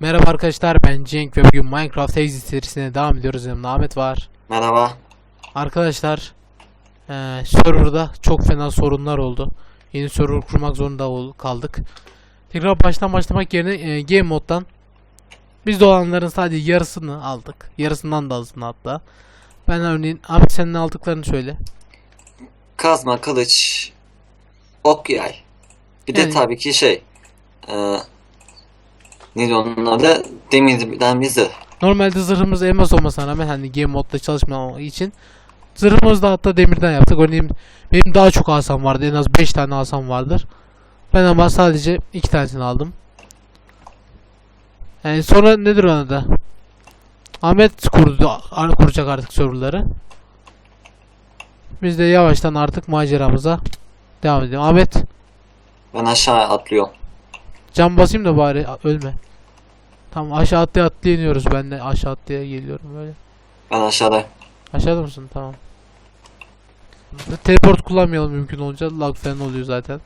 Merhaba arkadaşlar ben Cenk ve bugün Minecraft Exit serisine devam ediyoruz. Yanımda Ahmet var. Merhaba. Arkadaşlar eee serverda çok fena sorunlar oldu. Yeni server kurmak zorunda ol- kaldık. Tekrar baştan başlamak yerine eee, Game Mode'dan biz de olanların sadece yarısını aldık. Yarısından da azını hatta. Ben örneğin Ahmet senin aldıklarını söyle. Kazma, kılıç, ok yay. Bir de Yani- tabii ki şey. Eee neydi onun adı? Demirden bir zırh. Normalde zırhımız elmas olmasına rağmen hani game modda çalışmadığı için zırhımızı da hatta demirden yaptık. Örneğin benim daha çok asam vardı. En az 5 tane asam vardır. Ben ama sadece 2 tanesini aldım. Yani sonra nedir ona da? Ahmet kurdu, kuracak artık serverları. Biz de yavaştan artık maceramıza devam edelim. Ahmet Ben aşağı atlıyorum. cam basayım da bari ölme. Tamam aşağı atlaya atlaya iniyoruz. Ben de aşağı atlaya geliyorum böyle. Ben aşağıda. Aşağıda mısın? Tamam. Teleport kullanmayalım mümkün olunca. Lag falan oluyor zaten.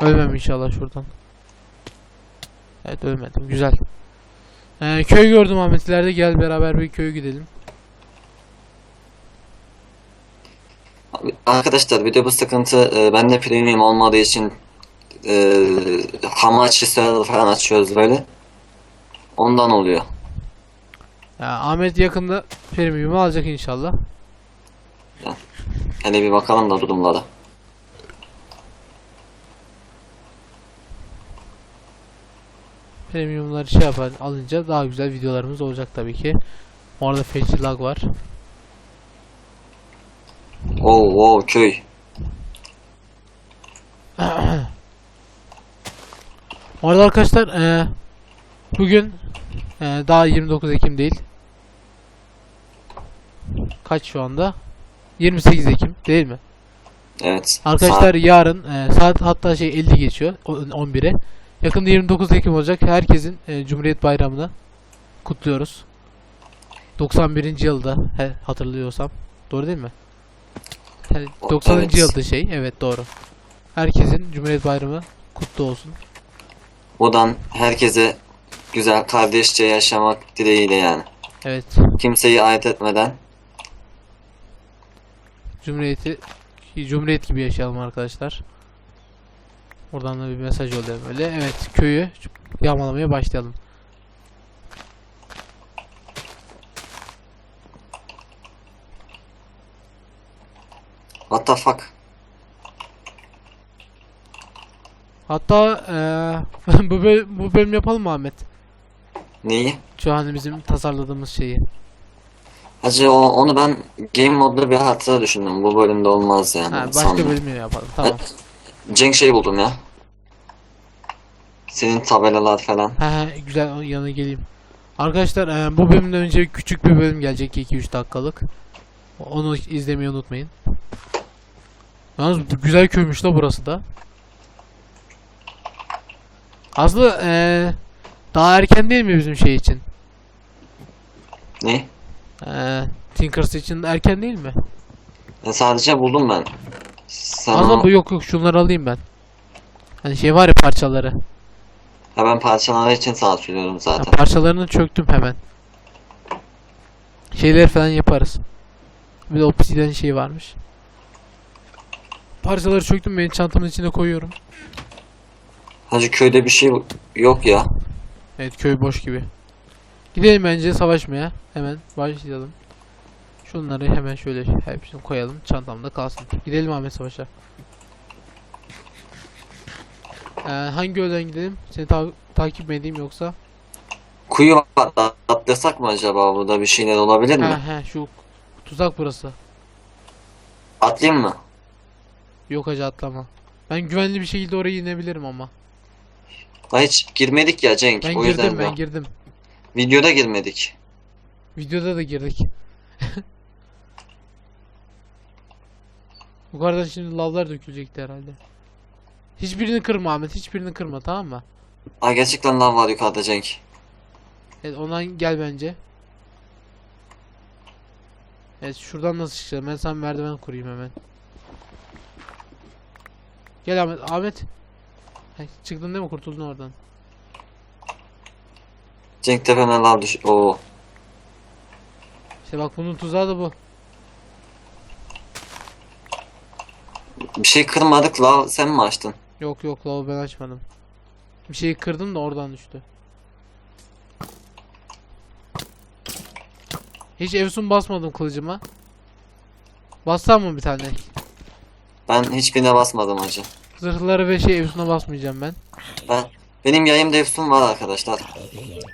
Ölmem inşallah şuradan. Evet ölmedim. Güzel. Ee, köy gördüm Ahmet ileride. Gel beraber bir köye gidelim. Arkadaşlar bir de bu sıkıntı e, bende premium olmadığı için e, hamachi server falan açıyoruz böyle. Ondan oluyor. Ya, Ahmet yakında premium'u alacak inşallah. Hele bir bakalım da durumlara. Premium'ları şey yapar alınca daha güzel videolarımız olacak tabii ki. Orada feci lag var. Oo, oo köy. Orada arkadaşlar eee, bugün eee, daha 29 Ekim değil. Kaç şu anda? 28 Ekim değil mi? Evet. Arkadaşlar yarın eee, saat hatta şey 50 geçiyor o- 11'e. Yakında 29 Ekim olacak. Herkesin eee, Cumhuriyet Bayramı'nı kutluyoruz. 91. yılda he, hatırlıyorsam. Doğru değil mi? Yani O- 90. evet. yılda şey. Evet doğru. Herkesin Cumhuriyet Bayramı kutlu olsun. Buradan herkese güzel kardeşçe yaşamak dileğiyle yani. Evet. Kimseyi ayırt etmeden. Cumhuriyeti Cumhuriyet gibi yaşayalım arkadaşlar. Buradan da bir mesaj oluyor böyle. Evet köyü yağmalamaya başlayalım. What the fuck? Hatta eee, bu, böl- bu bölüm yapalım mı Ahmet? Neyi? Şu an bizim tasarladığımız şeyi. Hacı o, onu ben game modda bir hatıra düşündüm. Bu bölümde olmaz yani. Ha, başka sandım. bölümü yapalım. Tamam. Cenk şey buldum ya. Senin tabelalar falan. Ha, ha, güzel o yanına geleyim. Arkadaşlar eee, bu bölümden önce küçük bir bölüm gelecek 2-3 dakikalık. Onu izlemeyi unutmayın. Yalnız güzel köymüş la burası da. Aslı eee daha erken değil mi bizim şey için? Ne? Eee Tinkers için erken değil mi? Ben sadece buldum ben. Aslı onu- bu yok yok şunları alayım ben. Hani şey var ya parçaları. Ha, ben parçalar için saat söylüyorum Ha, zaten. parçalarını çöktüm hemen. Şeyler falan yaparız. Bir de obsidian şey varmış. Parçaları çöktüm benim çantamın içine koyuyorum. Hacı köyde bir şey yok ya. Evet köy boş gibi. Gidelim bence savaşmaya. Hemen başlayalım. Şunları hemen şöyle hepsini koyalım. Çantamda kalsın. Gidelim Ahmet Savaş'a. Ee, hangi yoldan gidelim? Seni ta- takip mi edeyim yoksa? Kuyu var. Atlasak mı acaba burada bir şeyler olabilir mi? He he şu tuzak burası. Atlayayım mı? Yok hacı atlama. Ben güvenli bir şekilde oraya inebilirim ama. Ha, hiç girmedik ya Cenk. Ben o yüzden girdim ben diyorum. girdim. Videoda girmedik. Videoda da girdik. Yukarıdan şimdi lavlar dökülecekti herhalde. Hiçbirini kırma Ahmet, hiçbirini kırma tamam mı? Aa gerçekten lav var yukarıda Cenk. Evet ondan gel bence. Evet şuradan nasıl çıkacağım? Ben sana merdiven kurayım hemen. Gel Ahmet. Ahmet. Ay, çıktın değil mi? Kurtuldun oradan. Cenk tepeme lav düş. Oo. İşte bak bunun tuzağı da bu. Bir şey kırmadık lav sen mi açtın? Yok yok lavabo ben açmadım. Bir şeyi kırdım da oradan düştü. Hiç Evsun basmadım kılıcıma. Bassam mı bir tane? Ben hiçbirine basmadım hacı. Zırhları ve şey Evsun'a basmayacağım ben. Ben benim yayımda Efsun var arkadaşlar.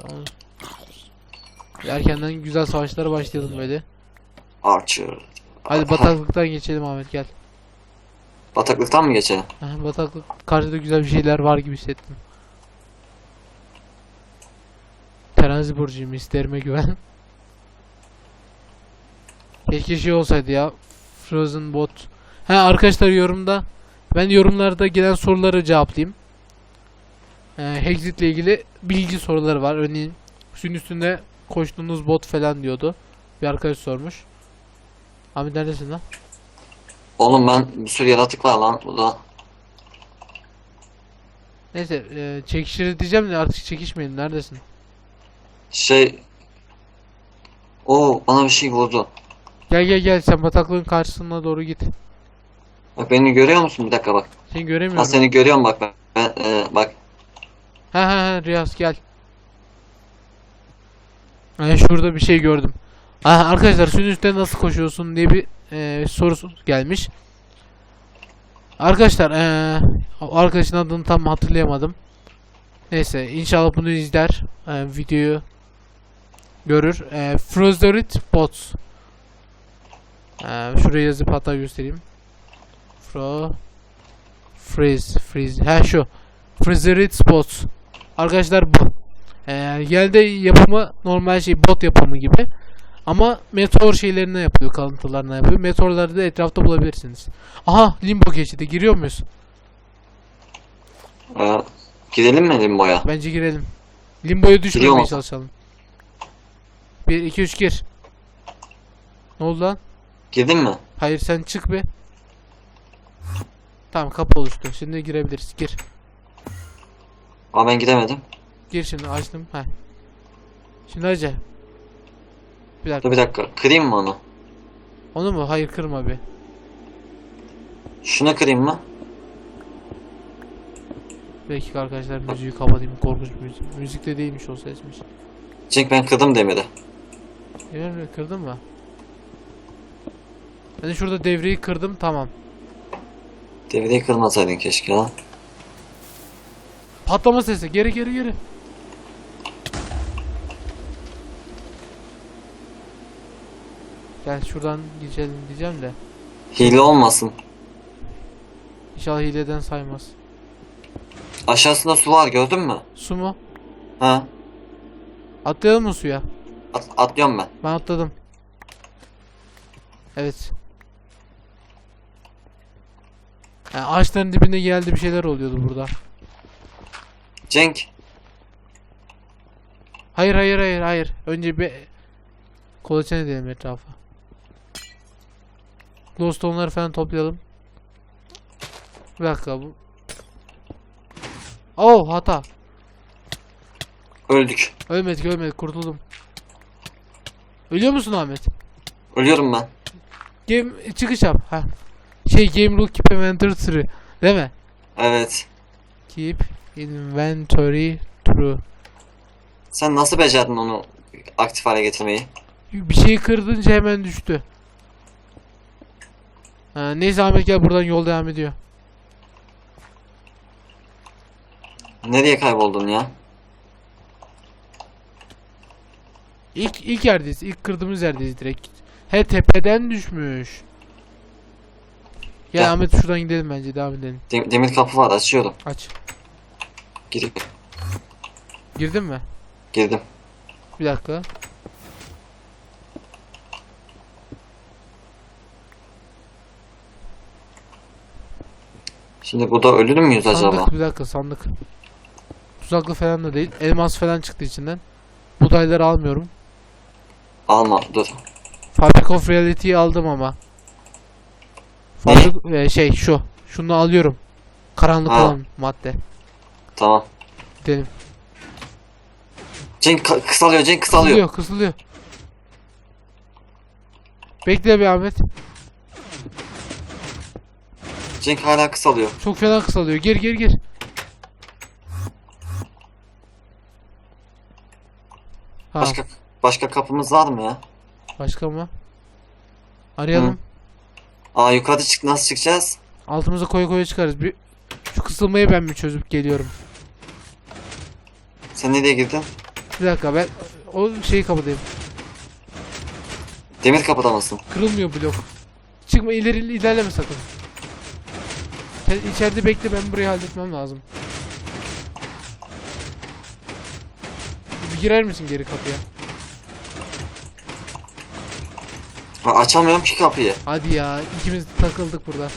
Tamam. Erkenden güzel savaşlara başlayalım böyle. Archer. Hadi bataklıktan geçelim Ahmet gel. Bataklıktan mı geçelim? Aha, bataklık karşıda güzel bir şeyler var gibi hissettim. Terazi burcuyum isterime güven. Keşke şey olsaydı ya. Frozen bot. Ha arkadaşlar yorumda ben yorumlarda gelen soruları cevaplayayım. Ee, Hexit ile ilgili bilgi soruları var. Örneğin suyun üstünde koştuğunuz bot falan diyordu. Bir arkadaş sormuş. Ahmet neredesin lan? Oğlum ben bir sürü yaratık var lan burada. Neyse e, çekişir diyeceğim de artık çekişmeyin. Neredesin? Şey. Oo bana bir şey vurdu. Gel gel gel sen bataklığın karşısına doğru git. Bak beni görüyor musun? Bir dakika bak. Seni Ha göremiyorum. seni görüyorum bak ben. ben e, bak. Ha ha ha Riyaz gel. Ben şurada bir şey gördüm. Ha, arkadaşlar suyun üstünde nasıl koşuyorsun diye bir e, soru gelmiş. Arkadaşlar e, arkadaşın adını tam hatırlayamadım. Neyse inşallah bunu izler. E, videoyu görür. E, Frozerit Bots. E, şuraya yazıp hatta göstereyim. Fro Freeze Freeze. Ha şu. Freezerit Spots. Arkadaşlar bu. Ee, genelde yapımı normal şey bot yapımı gibi. Ama meteor şeylerine yapıyor, kalıntılarına yapıyor. Meteorları da etrafta bulabilirsiniz. Aha, limbo geçidi. Giriyor muyuz? E, gidelim mi Limbo'ya? Bence girelim. Limbo'ya düşmemeye çalışalım. 1 2 3 gir. Ne oldu lan? Girdin mi? Hayır sen çık be. Tamam kapı oluştu. Şimdi girebiliriz. Gir. Aa ben gidemedim. Gir şimdi açtım. Heh. Şimdi hacı. Bir dakika. Dur bir dakika. Kırayım mı onu? Onu mu? Hayır kırma bir. Şuna kırayım mı? Bir dakika arkadaşlar müziği kapatayım. Korkunç müzik. Müzik de değilmiş o sesmiş. Cenk ben kırdım demiri. Yemin mi? Kırdın mı? Ben de şurada devreyi kırdım. Tamam. Devreyi kırmasaydın keşke ha. Patlama sesi. Geri geri geri. Gel şuradan geçelim diyeceğim de. Hile olmasın. İnşallah hileden saymaz. Aşağısında su var gördün mü? Su mu? Ha? Atlayalım mı suya? At, atlıyorum ben. Ben atladım. Evet. Yani ağaçların dibinde geldi bir şeyler oluyordu burada. Cenk. Hayır hayır hayır hayır. Önce bir kolaçan edelim etrafa. Glowstone'ları falan toplayalım. Bir dakika bu. Oh hata. Öldük. Ölmedik ölmedik kurtuldum. Ölüyor musun Ahmet? Ölüyorum ben. Game çıkış yap. Ha. Şey game rule keep inventory true. Değil mi? Evet. Keep inventory true. Sen nasıl becerdin onu aktif hale getirmeyi? Bir şeyi kırdınca hemen düştü. Ha, neyse Ahmet gel buradan yol devam ediyor. Nereye kayboldun ya? İlk ilk yerdeyiz. İlk kırdığımız yerdeyiz direkt. He tepeden düşmüş. Gel Gel. Ahmet şuradan gidelim bence devam edelim. Dem- demir kapı var açıyorum. Aç. Girip Girdin mi? girdim. Bir dakika. Şimdi burada ölür müyüz acaba? Sandık bir dakika sandık. Tuzaklı falan da değil. Elmas falan çıktı içinden. Budayları almıyorum. Alma dur. Fabric of Reality'yi aldım ama. Fabric e, şey şu. Şunu alıyorum. Karanlık Ha. olan madde. Tamam. Gidelim. Cenk ka- kısalıyor Cenk kısalıyor. Kısılıyor kısılıyor. Bekle bir Ahmet. Cenk hala kısalıyor. Çok fena kısalıyor. Gir gir gir. Başka başka kapımız var mı ya? Başka mı? Arayalım. Aa yukarı çık nasıl çıkacağız? Altımıza koya koya çıkarız. Bir şu kısılmayı ben mi çözüp geliyorum? Sen nereye girdin? Bir dakika ben o şeyi kapatayım. Demir kapıda mısın? Kırılmıyor blok. Çıkma ileri ilerleme sakın. Sen içeride bekle ben burayı halletmem lazım. Bir girer misin geri kapıya? Ha, açamıyorum ki kapıyı. Hadi ya ikimiz takıldık burada.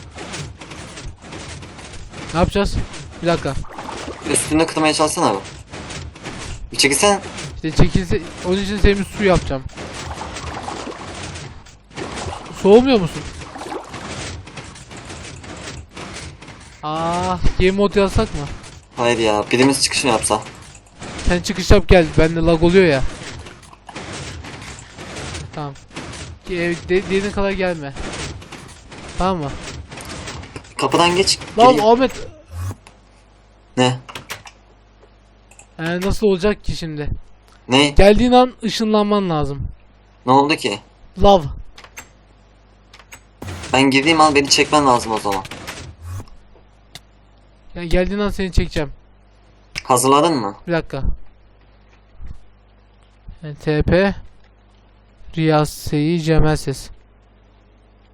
Ne yapacağız? Bir dakika. Üstünde kırmaya çalışsana abi. Bir çekilsen. İşte çekilse onun için senin su yapacağım. Soğumuyor musun? Aa, game mode yazsak mı? Hayır ya birimiz çıkış mı yapsa? Sen çıkış yap gel. Bende lag oluyor ya. Tamam. Ki, e, de, dediğin kadar gelme. Tamam mı? Kapıdan geç. Lan Geri- Ahmet Ne? e, nasıl olacak ki şimdi? Ne? Geldiğin an ışınlanman lazım. Ne oldu ki? Love. Ben girdiğim an beni çekmen lazım o zaman. Yani geldiğin an seni çekeceğim. Hazırladın mı? Bir dakika. Yani TP Riyaseyi Cemel Ses.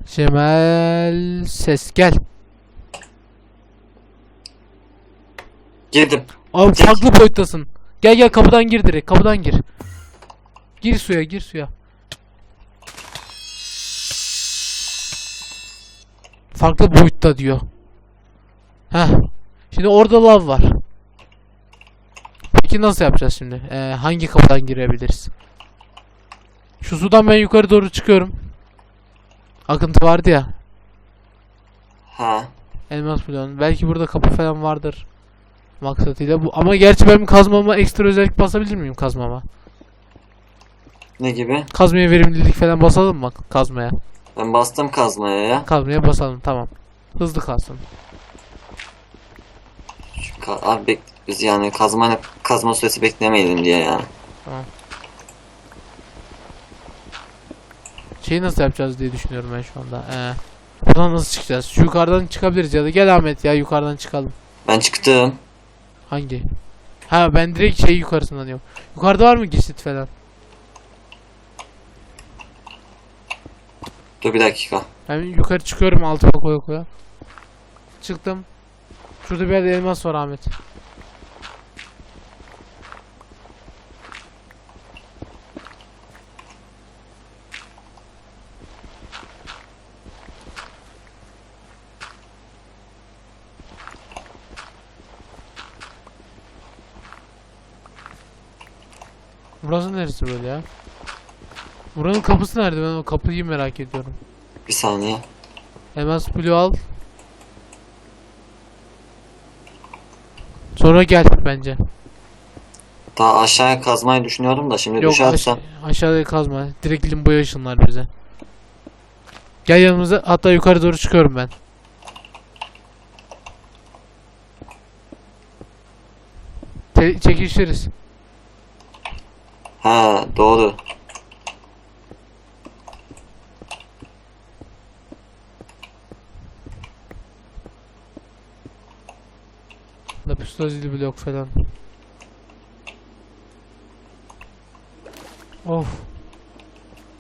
Cemel Ses gel. Girdim. Abi Gel. farklı boyuttasın. Gel gel kapıdan gir direkt. Kapıdan gir. Gir suya gir suya. Farklı boyutta diyor. Heh. Şimdi orada lav var. Peki nasıl yapacağız şimdi? Ee, hangi kapıdan girebiliriz? Şu sudan ben yukarı doğru çıkıyorum. Akıntı vardı ya. Ha. Elmas bloğun. Belki burada kapı falan vardır. Maksatıyla bu. Ama gerçi benim kazmama ekstra özellik basabilir miyim kazmama? Ne gibi? Kazmaya verimlilik falan basalım mı kazmaya? Ben bastım kazmaya ya. Kazmaya basalım tamam. Hızlı kalsın. Şu ka- abi bek biz yani kazma kazma süresi beklemeyelim diye yani. Şeyi nasıl yapacağız diye düşünüyorum ben şu anda. Ee, buradan nasıl çıkacağız? Şu yukarıdan çıkabiliriz ya da gel Ahmet ya yukarıdan çıkalım. Ben çıktım. Hangi? Ha ben direkt şey yukarısından diyorum. Yukarıda var mı geçit falan? Dur bir dakika. Ben yukarı çıkıyorum altıma koya koya. Çıktım. Şurada bir yerde elmas var Ahmet. Burası neresi böyle ya? Buranın kapısı nerede? Ben o kapıyı merak ediyorum. Bir saniye. Elmas Blue al. Sonra gel bence. Daha aşağıya kazmayı düşünüyordum da şimdi Yok düşersem. aş- aşağıya kazma. Direkt limboya ışınlar bize. Gel yanımıza. Hatta yukarı doğru çıkıyorum ben. Te- çekişiriz. Ha doğru. Lapis blok falan. Of.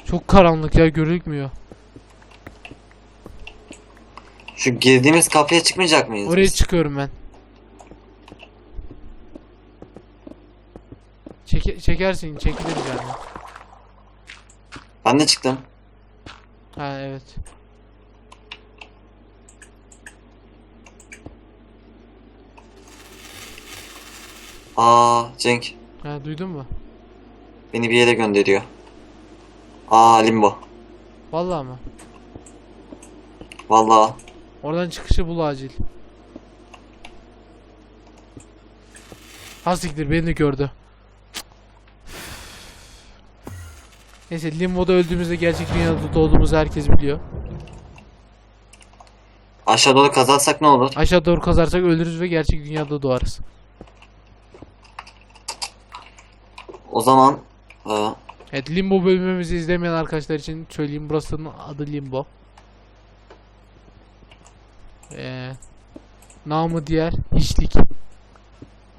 Çok karanlık ya gözükmüyor. Şu girdiğimiz kapıya çıkmayacak mıyız? Oraya biz? çıkıyorum ben. Çeke çekersin, çekiliriz yani. Ben de çıktım. Ha evet. Aa Cenk Ha duydun mu? beni bir yere gönderiyor. Aa limbo. Vallahi mı? Vallahi. Oradan çıkışı bul acil. Ha siktir beni de gördü. Neyse Limbo'da öldüğümüzde gerçek dünyada doğduğumuzu herkes biliyor. Aşağı doğru kazarsak ne olur? Aşağı doğru kazarsak ölürüz ve gerçek dünyada doğarız. O zaman e, Evet Limbo bölümümüzü izlemeyen arkadaşlar için söyleyeyim burasının adı Limbo. Ee, namı diğer hiçlik.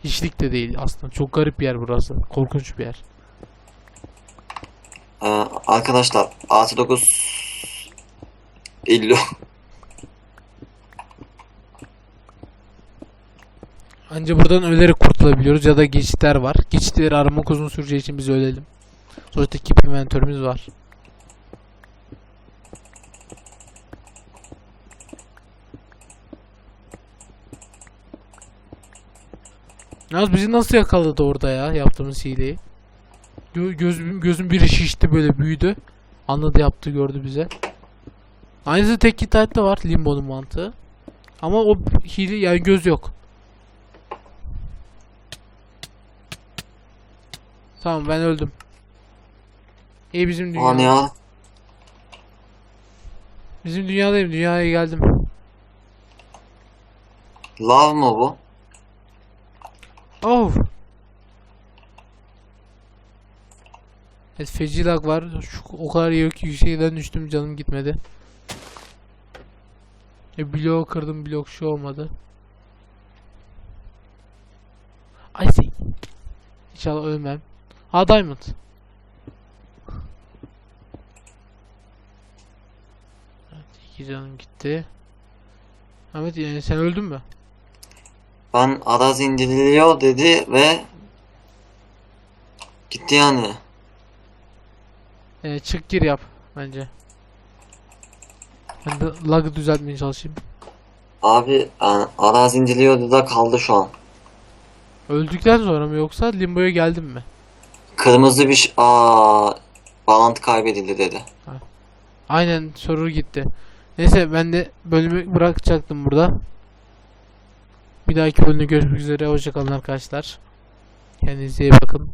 Hiçlik de değil aslında. Çok garip bir yer burası. Korkunç bir yer. E, arkadaşlar artı 9 illu. Anca buradan ölerek kurtulabiliyoruz ya da geçitler var. Geçitleri aramak uzun süreceği için biz ölelim. Sonuçta keep inventörümüz var. Yalnız bizi nasıl yakaladı orada ya yaptığımız hileyi? Gö gözüm, gözüm biri şişti böyle büyüdü. Anladı yaptı gördü bize. Aynısı tek kitapta var Limbo'nun mantığı. Ama o hile yani göz yok. Tamam ben öldüm. İyi bizim dünya. Ulan ya. Bizim dünyadayım. Dünyaya geldim. Lav mı bu? Oh. Evet feci lag var. Şu, o kadar yük- yüksekten düştüm canım gitmedi. E bloğu kırdım blok şu olmadı. Ay see. İnşallah ölmem. Ha diamond. Evet iki canım gitti. Ahmet e, sen öldün mü? Ben arazi indiriliyor dedi ve gitti yani. E, çık gir yap bence. Ben de lag'ı düzeltmeye çalışayım. Abi yani arazi indiriliyordu da kaldı şu an. Öldükten sonra mı yoksa limboya geldim mi? Kırmızı bir ş- Aa, bağlantı kaybedildi dedi. Aynen soru gitti. Neyse ben de bölümü bırakacaktım burada. Bir dahaki bölümde görüşmek üzere. Hoşçakalın arkadaşlar. Kendinize iyi bakın.